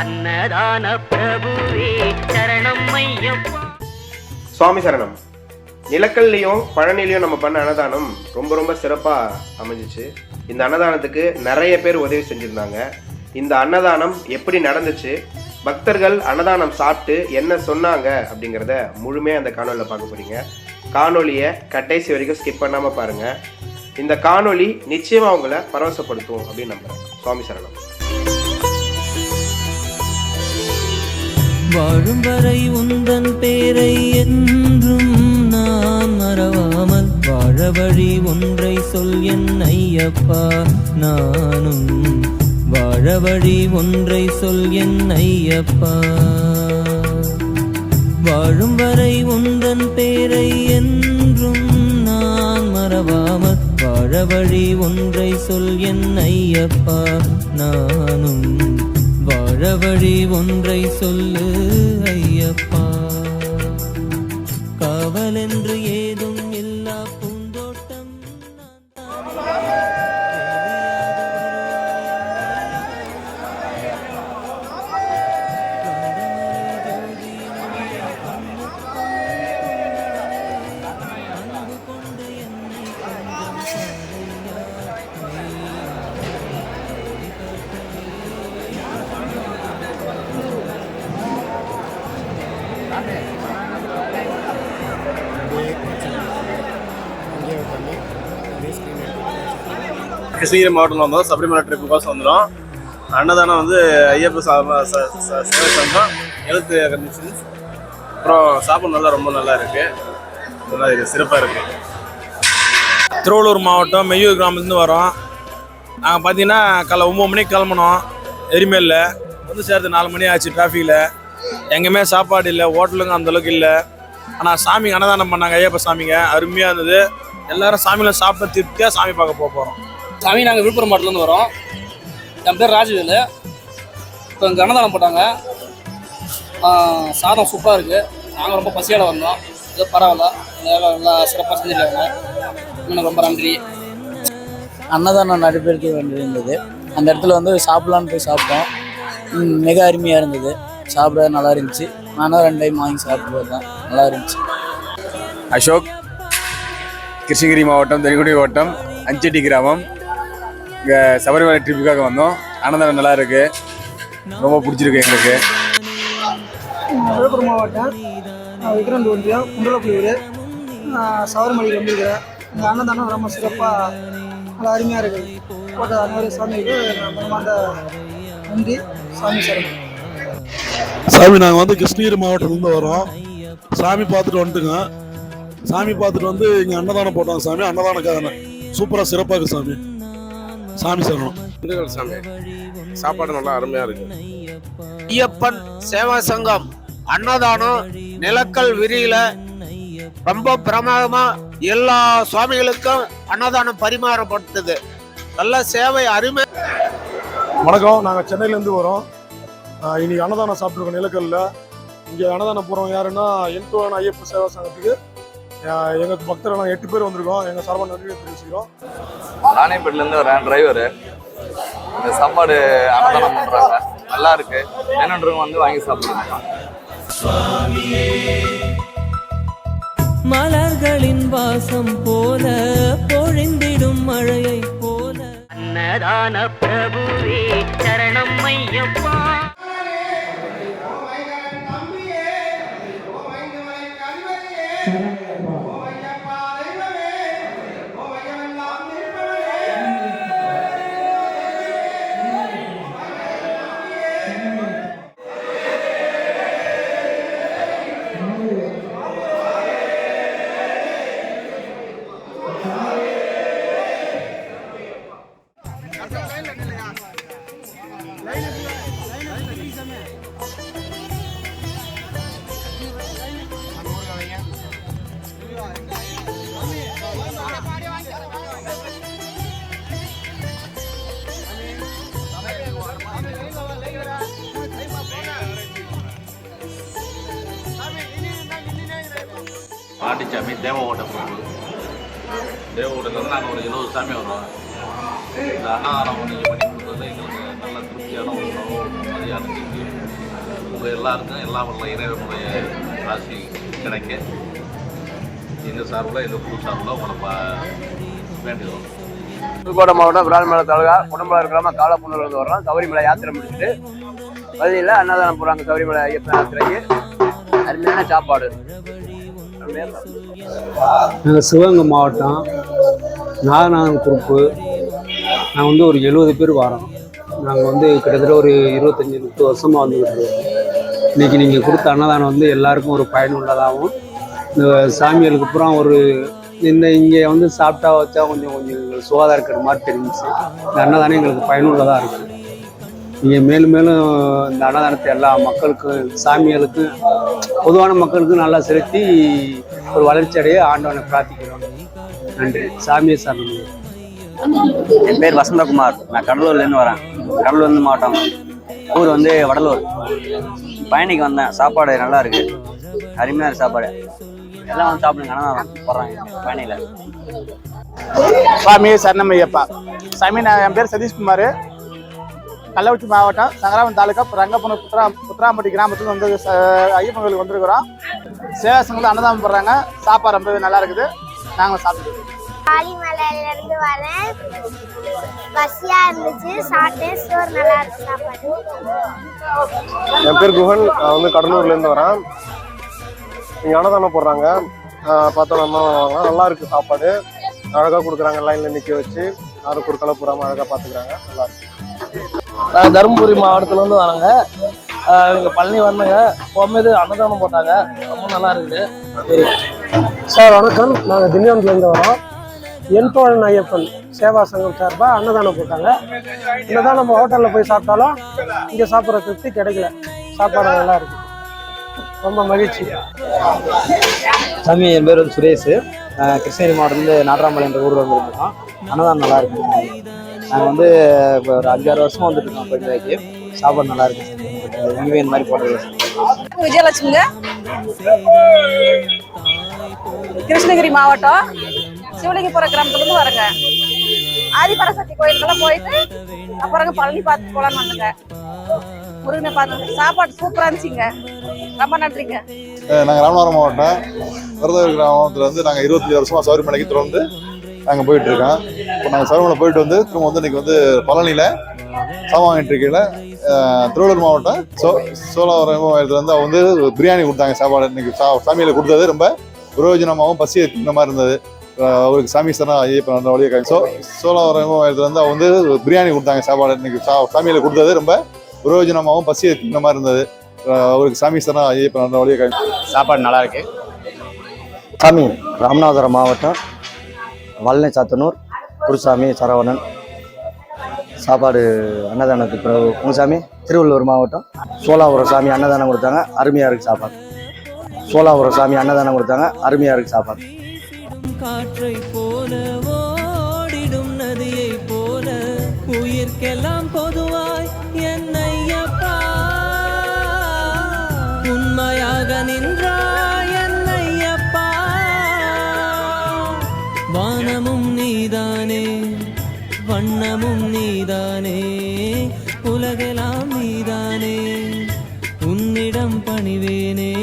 அன்னதான பிரபுவே சரணம் ஐயப்பா. சுவாமி சரணம். நிலக்கல்லையும் பழனிலையும் நம்ம பண்ண அன்னதானம் ரொம்ப ரொம்ப சிறப்பாக அமைஞ்சிச்சு. இந்த அன்னதானத்துக்கு நிறைய பேர் உதவி செஞ்சுருந்தாங்க. இந்த அன்னதானம் எப்படி நடந்துச்சு? பக்தர்கள் அன்னதானம் சாப்பிட்டு என்ன சொன்னாங்க அப்படிங்கிறத முழுமையாக அந்த காணொலியில் பார்க்க போறீங்க. காணொலியை கடைசி வரைக்கும் ஸ்கிப் பண்ணாமல் பாருங்கள் இந்த காணொலி நிச்சயமாக அவங்கள பரவசப்படுத்தும் அப்படின்னு நம்புகிறேன் சுவாமி சரணம். வாழும் வரை உந்தன் பேரை என்றும் நான் மறவாமல் வாழ வழி ஒன்றை சொல் என் ஐயப்பா நானும் வாழ வழி ஒன்றை சொல் என் ஐயப்பா வாழும் வரை உந்தன் பேரை என்றும் நான் மறவாமல் வாழ வழி ஒன்றை சொல் என் ஐயப்பா நானும் வாழ வழி ஒன்றை சொல்லு ஐயப்பா. காவலென்று ஏது கிருஷ்ணகிரி மாவட்டத்தில் வந்தோம். சபரிமலை ட்ரிப்புக்கோசம் வந்துடும் அன்னதானம் வந்து ஐயப்ப சேவை சங்கம் எழுத்து கண்டிஷன்ஸ் அப்புறம் சாப்பாடு நல்லா ரொம்ப நல்லா இருக்குது நல்லா இருக்குது சிறப்பாக இருக்குது திருவள்ளூர் மாவட்டம் மெய்யூர் கிராமத்துலேருந்து வரோம். நாங்கள் பார்த்தீங்கன்னா காலை ஒம்பது மணிக்கு கிளம்புனோம். எரிமேலில். வந்து சேர்த்து நாலு மணி ஆச்சு டிராஃபிக்கில் எங்கேயுமே சாப்பாடு இல்லை ஹோட்டலுங்க அந்தளவுக்கு இல்லை. ஆனால் சாமிக்கு அன்னதானம் பண்ணாங்க ஐயப்ப சாமிங்க. அருமையாக இருந்தது. எல்லாரும் சாமியில் சாப்பிட்டு திருப்தியாக சாமி பார்க்க போக போகிறோம் சாமி நாங்கள் விழுப்புரம் மாவட்டத்துலேருந்து வரோம். என் பேர் ராஜவேலு. இப்போ இங்கே அன்னதானம் போட்டாங்க. சாதம் சூப்பராக இருக்குது நாங்கள் ரொம்ப பசியோட வந்தோம். இது பரவாயில்ல. நல்லா நல்லா சிறப்பாக செஞ்சுருக்காங்க. இன்னும் ரொம்ப நன்றி. அன்னதானம் நடைபெறுக்க வேண்டியிருந்தது அந்த இடத்துல வந்து சாப்பிட்லான்னு போய் சாப்பிட்டோம். மிக அருமையாக இருந்தது. சாப்பிட நல்லா இருந்துச்சு. நானும் ரெண்டு டைம் வாங்கி சாப்பிட்டு பார்த்தேன் நல்லா இருந்துச்சு. அசோக் கிருஷ்ணகிரி மாவட்டம் தென்குடி மாவட்டம் அஞ்சட்டி கிராமம். இங்கே சபரிமலை ட்ரிப்புக்காக வந்தோம். அன்னதானம் நல்லா இருக்கு. ரொம்ப பிடிச்சிருக்கு எங்களுக்கு. விழுப்புரம் மாவட்டம் விக்ரம் ஒன்றியம் குண்டலப்புலியூர் சவரமலைக்கு வந்திருக்கிறேன். இந்த அன்னதானம் ரொம்ப சிறப்பாக நல்லா அருமையாக இருக்குது போட்ட அனைவரு சாமிக்கு மனமார்ந்த நன்றி. சாமி சரணம். சாமி நாங்கள் வந்து கிருஷ்ணகிரி மாவட்டத்துலேருந்து வரோம். சாமி பார்த்துட்டு வந்துட்டுங்க. சாமி பார்த்துட்டு வந்து இங்கே அன்னதானம் போட்டாங்க சாமி. அன்னதானக்காரன் சூப்பராக சிறப்பாக இருக்கு சாமி. சாமி சரணம் திண்டுக்கல் சாமி சாப்பாடு நல்லா அருமையாக இருக்கு. ஐயப்பன் சேவா சங்கம் அன்னதானம் நிலக்கல் விரியில ரொம்ப பிரமாதமா எல்லா சுவாமிகளுக்கும் அன்னதானம் பரிமாறப்பட்டது. நல்ல சேவை அருமை. வணக்கம். நாங்கள் சென்னையிலேருந்து வரோம். இன்னைக்கு அன்னதானம் சாப்பிட்ருக்கோம் நிலக்கல்ல. இங்கே அன்னதானம் போகிறவங்க யாருன்னா என்தோன் ஐயப்ப சேவா சங்கத்துக்கு ஆஹ் எங்க பக்தர்கள் நாங்கள் எட்டு பேர் வந்திருக்கோம். எங்கள் சார்பாக நன்றி தெரிவிச்சுக்கிறோம். ராணிப்பேட்டிலேருந்து வரேன் டிரைவரு இந்த சாப்பாடு அன்னதானம் பண்ணுறாங்க நல்லா இருக்கு. வேணுன்றவங்க வந்து வாங்கி சாப்பிடுங்க. மலர்களின் வாசம் போல பொழிந்திடும் மழையை போல. அன்னதான பிரபுவே சரணம் ஐயப்பா. Gracias. பாட்டிச்சாமி தேவகோட்டை கோவில் தேவகோட்டையிலேருந்து நாங்கள் ஒரு இருபது சாமி வரோம் இந்த அன்னதானம் நீங்கள் பண்ணி கொடுத்தது எங்களுக்கு நல்ல திருப்தியான ஒரு உணவு மதியானத்துக்கு உங்கள் எல்லாருக்கும் எல்லா உள்ள இறைவனுடைய ஆசி கிடைக்க. எங்கள் சார்பில் எங்கள் குழு சார்பில் உங்களை பா வேண்டுகிறோம். புதுக்கோட்டை மாவட்டம் விரால்மலை தாலுகா உடம்புல இருக்கிறாம காலப்புணர்வு வர்றோம். சபரிமலை யாத்திரை முடிச்சுட்டு பதிலில் அன்னதானம் போகிறாங்க சபரிமலை ஐயப்பன் யாத்திரைக்கு. அருமையான சாப்பாடு. நாங்கள் சிவகங்கை மாவட்டம் நாகநாதன் குரூப்பு நாங்கள் வந்து ஒரு எழுபது பேர் வரோம். நாங்கள் வந்து கிட்டத்தட்ட ஒரு இருபத்தஞ்சி முப்பது வருஷமாக வந்துக்கிட்டு இருக்கோம். இன்றைக்கி நீங்கள் கொடுத்த அன்னதானம் வந்து எல்லாருக்கும் ஒரு பயனுள்ளதாகவும் இந்த சாமிகளுக்கு அப்புறம் ஒரு இந்த இங்கே வந்து சாப்பிட்டா வச்சா கொஞ்சம் கொஞ்சம் எங்களுக்கு சுகாதார இருக்கிற மாதிரி தெரிஞ்சிச்சு. இந்த அன்னதானம் எங்களுக்கு பயனுள்ளதாக இருக்குது நீங்கள் மேலும் மேலும் இந்த அன்னதானத்தை எல்லா மக்களுக்கும் சாமிகளுக்கும் பொதுவான மக்களுக்கும் நல்லா செலுத்தி ஒரு வளர்ச்சி அடைய ஆண்டவனை பிரார்த்திக்கிறோம். நன்றி. சாமியை சாமி என் பேர் வசந்தகுமார். நான் கடலூர்லேருந்து வரேன். கடலூர்லேருந்து மாவட்டம். ஊர் வந்து வடலூர். பயணிக்கு வந்தேன். சாப்பாடு நல்லா இருக்கு. அருமையாக இருக்கு சாப்பாடு. எல்லாம் வந்து சாப்பிடுங்க. அன்னதானம் போடுறாங்க. பயணியில் சுவாமி சரணமையப்பா சாமி நான் என் பேர் சதீஷ்குமார். கள்ளக்குறிச்சி மாவட்டம் சங்கராமன் தாலுக்கா ரங்கப்பணம் புத்ரா புத்ராம்பட்டி கிராமத்துல வந்து ச- ஐயப்பன் கோயிலுக்கு வந்திருக்கிறோம் சேவாசங்கள் அன்னதானம் போடுறாங்க. சாப்பாடு ரொம்பவே நல்லா இருக்குது. நாங்கள் சாப்பிட்டு காளிமலையில இருந்து வரேன் பசியா இருந்துச்சு. சாப்பிட்டேன் சோறு நல்லா இருக்கு சாப்பாடு. என் பேர் குஹன். நான் வந்து கடலூர்லேருந்து வரேன். இங்கே அன்னதானம் போடுறாங்க. பார்த்தோம் நல்லா இருக்கு சாப்பாடு. அழகாக கொடுக்குறாங்க. லைனில் நிற்க வச்சு. யாரும் குறுக்கலை போடாமல் அழகாக பார்த்துக்கிறாங்க. நல்லா இருக்கு. நான் தருமபுரி மாவட்டத்துலேருந்து வராங்க. இங்கே பழனி வந்தேங்க போகும்போது அன்னதானம் போட்டாங்க. ரொம்ப நல்லா இருக்குது. சார் வணக்கம். நாங்கள் திண்டிவனத்துலேருந்து வரோம். என் தோழன் ஐயப்பன் சேவா சங்கம் சார்பாக அன்னதானம் போட்டாங்க. என்னதான் நம்ம ஹோட்டலில் போய் சாப்பிட்டாலும் இங்கே சாப்பிட்ற திருப்தி கிடைக்கல. சாப்பாடு நல்லா இருக்கு. ரொம்ப மகிழ்ச்சி. சாமி என் பேர் வந்து சுரேஷ். கிருஷ்ணகிரி மாவட்டத்துலேருந்து நாட்ராமலை என்ற ஊரில் வந்துருக்கோம். அன்னதானம் நல்லா இருக்கு. நாங்கள் வந்து இப்போ ஒரு அஞ்சாறு வருஷமா வந்துட்டு இருக்கோம் சாப்பாடு நல்லா இருக்கு எங்கேயுமே இந்த மாதிரி போடுறது விஜயலட்சுமிங்க? கிருஷ்ணகிரி மாவட்டம். சிவலிங்கபுர கிராமத்துலேருந்து வரேங்க. ஆதிபராசக்தி கோயிலுக்கெல்லாம் போயிட்டு அப்புறம் பழனி பார்த்து போலான்னு வந்துங்க. முருகனை பார்த்து சாப்பாடு சூப்பராக இருந்துச்சுங்க. ரொம்ப நன்றிங்க. நாங்கள் ராமநாதபுரம் மாவட்டம். விருதுநகர் கிராமத்தில் வந்து நாங்கள் இருபத்தஞ்சி வருஷமாக சபரிமலைக்கு தொடர்ந்து நாங்கள் போயிட்டு இருக்கோம் இப்போ நாங்கள் சபரிமலை போயிட்டு வந்து திரும்ப வந்து இன்னைக்கு வந்து பழனியில் சாமான் வாங்கிட்டு இருக்கையில் திருவள்ளூர் மாவட்டம் சோ சோழவரம் மாவட்டத்தில் வந்து அவங்க வந்து பிரியாணி கொடுத்தாங்க சாப்பாடு. இன்னைக்கு சா சாமியில் கொடுத்தது ரொம்ப பிரயோஜனமாகவும் பசி இந்த மாதிரி இருந்தது. அவருக்கு சாமி சரணம் ஐயப்பன் அந்த வழியாக சோ சோழவரம் மாவட்டத்தில் வந்து அவங்க வந்து பிரியாணி கொடுத்தாங்க சாப்பாடு. இன்னைக்கு சா சாமியில் கொடுத்தது ரொம்ப பிரயோஜனமாகவும் பசி இந்த மாதிரி இருந்தது. அவருக்கு சாமி சரணம் ஐயப்பன் அந்த வழியாக சாப்பாடு நல்லா இருக்கு. சாமி ராமநாதபுரம் மாவட்டம் வல்லனை சாத்தனூர் குருசாமி சரவணன். சாப்பாடு அன்னதானத்துக்கு பிறகு உங்கள் திருவள்ளூர் மாவட்டம். சோலாபுரம் சாமி அன்னதானம் கொடுத்தாங்க அருமையாக இருக்குது சாப்பாடு. சோலாபுரம் சாமி அன்னதானம் கொடுத்தாங்க அருமையாக இருக்குது சாப்பாடு. காற்றை போல ஓடிடும் நதியை போல உயிர்க்கெல்லாம் பொதுவாய் என்னையப்பா. உண்மையாக நின்றாய். நீதானே? உலகெல்லாம் நீதானே? உன்னிடம் பணிவேனே?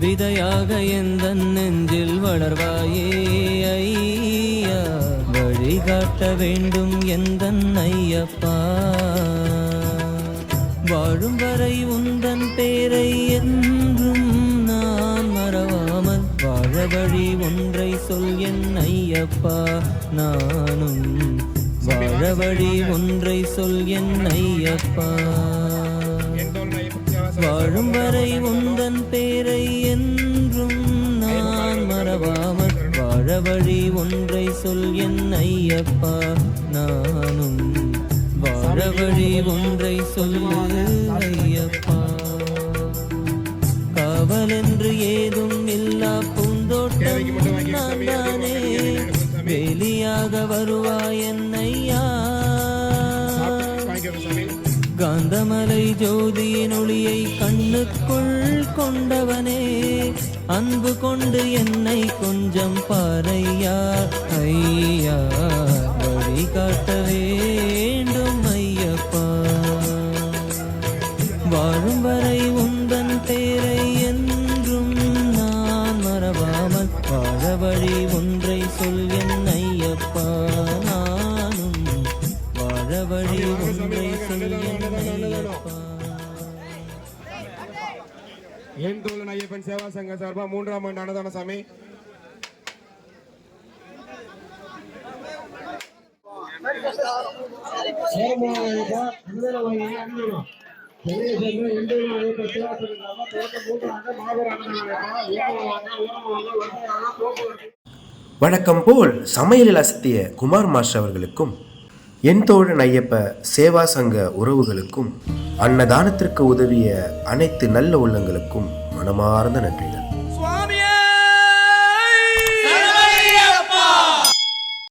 விதையாக எந்த நெஞ்சில் வளர்வாயே? ஐயா வழிகாட்ட வேண்டும் எந்த ஐயப்பா? வாழும் வரை உந்தன் பேரை என்றும் நான் மறவாமல் வாழ வழி ஒன்றை சொல் என் ஐயப்பா. நானும் வாழவழி ஒன்றை சொல் என் ஐயப்பா வாழும் வரை உந்தன் பேரை என்றும் நான் மறவாமல் வாழ வழி ஒன்றை சொல் என் ஐயப்பா நானும் வாழ வழி ஒன்றை சொல் ஐயப்பா காவலென்று ஏதும் இல்லா பூந்தோட்டம் நான் தானே. வெளியாக வருவாயன் காந்தமலை ஜோதியின் ஒளியை கண்ணுக்குள் கொண்டவனே. அன்பு கொண்டு என்னை கொஞ்சம் பாறையா ஐயா வழி காட்ட வேண்டும் ஐயப்பா. வாழும் வரை உந்தன் பேரை என்றும் நான் மறவாமல் வாழ வழி ஒன்றை சொல் என் ஐயப்பா. நானும் வாழ வழி ஒன்றை சொல் என் தோழன் ஐயப்பன் சேவா சங்க சார்பா மூன்றாம் ஆண்டு அன்னதான சாமி வழக்கம் போல் சமையலில் அசத்திய குமார் மாஸ்டர் அவர்களுக்கும் என் தோழன் ஐயப்ப சேவா சங்க உறவுகளுக்கும் அன்னதானத்திற்கு உதவிய அனைத்து நல்ல உள்ளங்களுக்கும் மனமார்ந்த நன்றிகள்.